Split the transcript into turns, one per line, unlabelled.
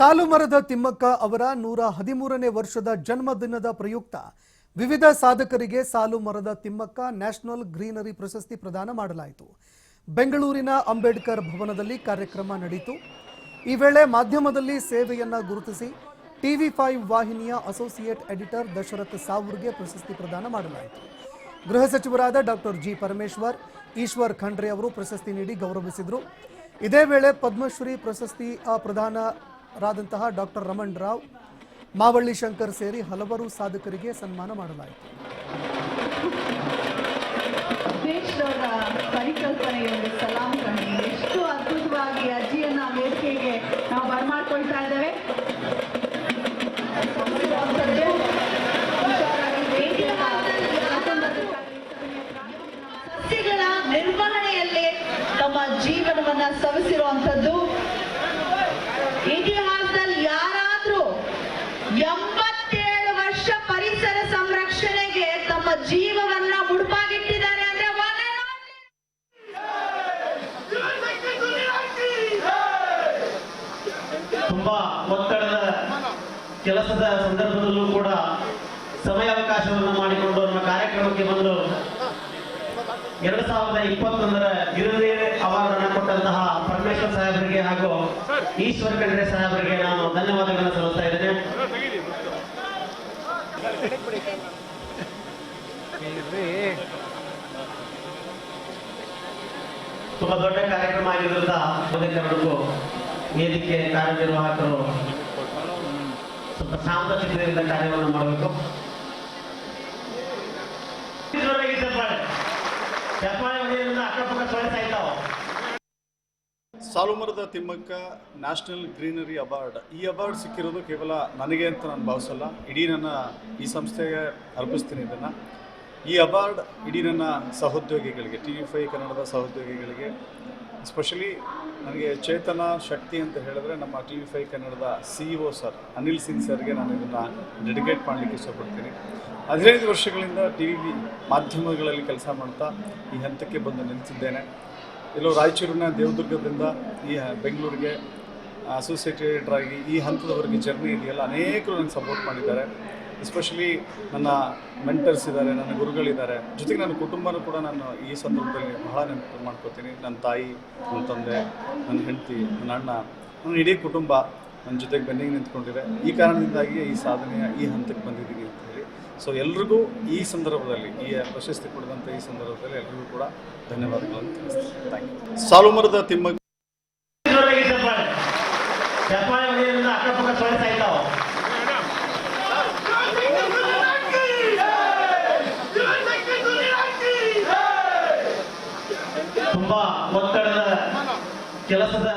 ಸಾಲು ಮರದ ತಿಮ್ಮಕ್ಕ ಅವರ ನೂರ ಹದಿಮೂರನೇ ವರ್ಷದ ಜನ್ಮದಿನದ ಪ್ರಯುಕ್ತ ವಿವಿಧ ಸಾಧಕರಿಗೆ ಸಾಲುಮರದ ತಿಮ್ಮಕ್ಕ ನ್ಯಾಷನಲ್ ಗ್ರೀನರಿ ಪ್ರಶಸ್ತಿ ಪ್ರದಾನ ಮಾಡಲಾಯಿತು. ಬೆಂಗಳೂರಿನ ಅಂಬೇಡ್ಕರ್ ಭವನದಲ್ಲಿ ಕಾರ್ಯಕ್ರಮ ನಡೆಯಿತು ಈ ವೇಳೆ ಮಾಧ್ಯಮದಲ್ಲಿ ಸೇವೆಯನ್ನ ಗುರುತಿಸಿ ಟಿವಿ ಫೈವ್ ವಾಹಿನಿಯ ಅಸೋಸಿಯೇಟ್ ಎಡಿಟರ್ ದಶರಥ್ ಸಾವೂರ್ಗೆ ಪ್ರಶಸ್ತಿ ಪ್ರದಾನ ಮಾಡಲಾಯಿತು. ಗೃಹ ಸಚಿವರಾದ ಡಾಕ್ಟರ್ ಜಿ ಪರಮೇಶ್ವರ್ ಈಶ್ವರ್ ಖಂಡ್ರೆ ಅವರು ಪ್ರಶಸ್ತಿ ನೀಡಿ ಗೌರವಿಸಿದರು. ಇದೇ ವೇಳೆ ಪದ್ಮಶ್ರೀ ಪ್ರಶಸ್ತಿ ಆ, ಪ್ರಧಾನರಾದಂತಹ ಡಾಕ್ಟರ್ ರಮಣ್ ರಾವ್, ಮಾವಳ್ಳಿ ಶಂಕರ್ ಸೇರಿ ಹಲವರು ಸಾಧಕರಿಗೆ ಸನ್ಮಾನ ಮಾಡಲಾಯಿತು.
ಎಷ್ಟು ಅದ್ಭುತವಾಗಿ ಅಜ್ಜಿಯನ್ನ ವೇದಿಕೆಗೆ ನಾವು ಬರಮಾಡ್ಕೊಳ್ತಾ ಇದ್ದೇವೆ. ಸಸ್ಯಗಳ ನಿರ್ವಹಣೆಯಲ್ಲಿ ತಮ್ಮ ಜೀವನವನ್ನ ಸವಿಸಿರುವಂತದ್ದು
ತುಂಬಾ ಒತ್ತಡದ ಕೆಲಸದ ಸಂದರ್ಭದಲ್ಲೂ ಕೂಡ ಸಮಯಾವಕಾಶವನ್ನು ಮಾಡಿಕೊಂಡು ನಮ್ಮ ಕಾರ್ಯಕ್ರಮಕ್ಕೆ ಬಂದು ಎರಡು ಸಾವಿರದ ಇಪ್ಪತ್ತೊಂದರ ಗಿರುದೇವ್ ಅವಾರ್ಡ್ ಅನ್ನು ಕೊಟ್ಟಂತಹ ಪರಮೇಶ್ವರ್ ಸಾಹೇಬರಿಗೆ ಹಾಗೂ ಈಶ್ವರ್ ಖಂಡ್ರೆ ಸಾಹೇಬರಿಗೆ ನಾನು ಧನ್ಯವಾದಗಳನ್ನು ಸಲ್ಲಿಸ್ತಾ ಇದ್ದೇನೆ. ತುಂಬಾ ದೊಡ್ಡ ಕಾರ್ಯಕ್ರಮ ಆಗಿರುವಂತಹ ವೇದಿಕೆ ಕಾರ್ಯನಿರ್ವಾಹಕರು ಸ್ವಲ್ಪ ಚಿತ್ರದಿಂದ ಕಾರ್ಯವನ್ನು ಮಾಡಬೇಕು.
ಸಾಲುಮರದ ತಿಮ್ಮಕ್ಕ ನ್ಯಾಷನಲ್ ಗ್ರೀನರಿ ಅವಾರ್ಡ್. ಈ ಅವಾರ್ಡ್ ಸಿಕ್ಕಿರೋದು ಕೇವಲ ನನಗೆ ಅಂತ ನಾನು ಭಾವಿಸಲ್ಲ. ಇಡೀ ನನ್ನ ಈ ಸಂಸ್ಥೆಗೆ ಅರ್ಪಿಸ್ತೀನಿ ಇದನ್ನು. ಈ ಅವಾರ್ಡ್ ಇಡೀ ನನ್ನ ಸಹೋದ್ಯೋಗಿಗಳಿಗೆ, ಟಿ ವಿ ಫೈ ಕನ್ನಡದ ಸಹೋದ್ಯೋಗಿಗಳಿಗೆ ಎಸ್ಪೆಷಲಿ ನನಗೆ ಚೇತನ ಶಕ್ತಿ ಅಂತ ಹೇಳಿದ್ರೆ ನಮ್ಮ ಟಿ ವಿ ಫೈ ಕನ್ನಡದ C E O sir Anil Singh ಸರ್ಗೆ ನಾನು ಇದನ್ನು ಡೆಡಿಕೇಟ್ ಮಾಡಲಿಕ್ಕೆ ಇಷ್ಟಪಡ್ತೀನಿ. ಹದಿನೈದು ವರ್ಷಗಳಿಂದ ಟಿ ವಿ ಮಾಧ್ಯಮಗಳಲ್ಲಿ ಕೆಲಸ ಮಾಡ್ತಾ ಈ ಹಂತಕ್ಕೆ ಬಂದು ನಿಂತಿದ್ದೇನೆ. ಎಲ್ಲೋ ರಾಯಚೂರಿನ ದೇವದುರ್ಗದಿಂದ ಈ ಬೆಂಗಳೂರಿಗೆ ಅಸೋಸಿಯೇಟೆಡ್ ಆಗಿ ಈ ಹಂತದವರೆಗೆ ಜರ್ನಿ ಇದೆಯಲ್ಲ, ಅನೇಕರು ನನಗೆ ಸಪೋರ್ಟ್ ಮಾಡಿದ್ದಾರೆ. ಎಸ್ಪೆಷಲಿ ನನ್ನ ಮೆಂಟರ್ಸ್ ಇದ್ದಾರೆ ನನ್ನ ಗುರುಗಳಿದ್ದಾರೆ. ಜೊತೆಗೆ ನನ್ನ ಕುಟುಂಬನೂ ಕೂಡ ನಾನು ಈ ಸಂದರ್ಭದಲ್ಲಿ ಬಹಳ ನೆನಪು ಮಾಡ್ಕೋತೀನಿ. ನನ್ನ ತಾಯಿ ನನ್ನ ತಂದೆ ನನ್ನ ಹೆಂಡತಿ ನನ್ನ ಅಣ್ಣ ನನ್ನ ಇಡೀ ಕುಟುಂಬ ನನ್ನ ಜೊತೆಗೆ ಬೆನ್ನಿಗೆ ನಿಂತ್ಕೊಂಡಿದೆ. ಈ ಕಾರಣದಿಂದಾಗಿ ಈ ಸಾಧನೆಯ ಈ ಹಂತಕ್ಕೆ ಬಂದಿದ್ದೀನಿ ಅಂತ ಹೇಳಿ. ಸೊ ಎಲ್ರಿಗೂ ಈ ಸಂದರ್ಭದಲ್ಲಿ ಈ ಪ್ರಶಸ್ತಿ ಕೊಡಿದಂಥ ಈ ಸಂದರ್ಭದಲ್ಲಿ ಎಲ್ರಿಗೂ ಕೂಡ ಧನ್ಯವಾದಗಳನ್ನು ತಿಳಿಸ್ತೀನಿ. ಥ್ಯಾಂಕ್ ಯು ಸಾಲುಮರದ ತಿಮ್ಮ
ಕೆಲಸದ